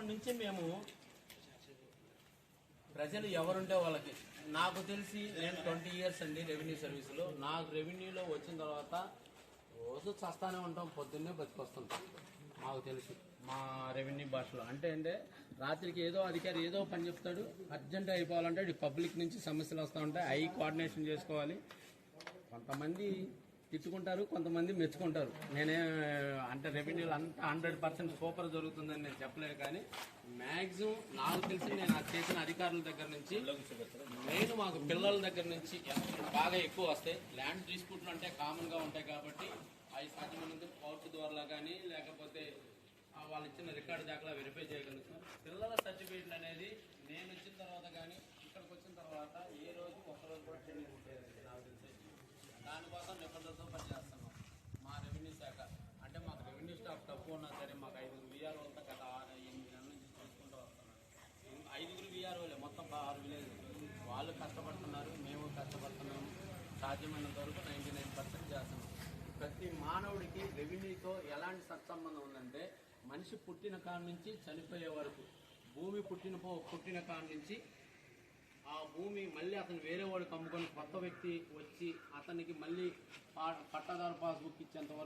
చిన్నప్పటి నుంచి మేము ప్రజలు ఎవరుంటే వాళ్ళకి. నాకు తెలిసి నేను ట్వంటీ ఇయర్స్ అండి రెవెన్యూ సర్వీస్లో. నాకు రెవెన్యూలో వచ్చిన తర్వాత రోజు చస్తానే ఉంటాం పొద్దున్నే బతికొస్తుంటాం మాకు తెలుసు. మా రెవెన్యూ భాషలో. అంటే అంటే రాత్రికి ఏదో అధికారి ఏదో పని చెప్తాడు అర్జెంట్ అయిపోవాలంటే పబ్లిక్ నుంచి సమస్యలు వస్తూ ఉంటాయి. అవి కోఆర్డినేషన్ చేసుకోవాలి. కొంతమంది తిట్టుకుంటారు కొంతమంది మెచ్చుకుంటారు. నేనే అంటే రెవెన్యూలు అంతా హండ్రెడ్ పర్సెంట్ సూపర్ జరుగుతుందని నేను చెప్పలేదు కానీ మ్యాక్సిమం నాకు తెలిసి నేను అది చేసిన అధికారుల దగ్గర నుంచి మెయిన్ మాకు పిల్లల దగ్గర నుంచి బాగా ఎక్కువ వస్తాయి ల్యాండ్ డిస్ప్యూట్లు అంటే కామన్గా ఉంటాయి కాబట్టి అవి సాధ్యమైనంత కోర్టు ద్వారా కానీ లేకపోతే వాళ్ళు ఇచ్చిన రికార్డు దాకా వెరిఫై చేయగలుగుతాం. పిల్లల సర్టిఫికేట్లు అనేది నేను వచ్చిన తర్వాత కానీ ఇక్కడికి వచ్చిన తర్వాత ఏ సాధ్యమైనంత వరకు నైంటీ నైన్ పర్సెంట్ చేస్తున్నాం. ప్రతి మానవుడికి రెవెన్యూతో ఎలాంటి సత్సంబంధం ఉందంటే మనిషి పుట్టిన కాడ నుంచి చనిపోయే వరకు భూమి పుట్టిన పో- పుట్టిన కాడ నుంచి ఆ భూమి మళ్ళీ అతను వేరే వాడికి అమ్ముకొని కొత్త వ్యక్తి వచ్చి అతనికి మళ్ళీ పా- పట్టాదారు పాస్బుక్ ఇచ్చేంత వరకు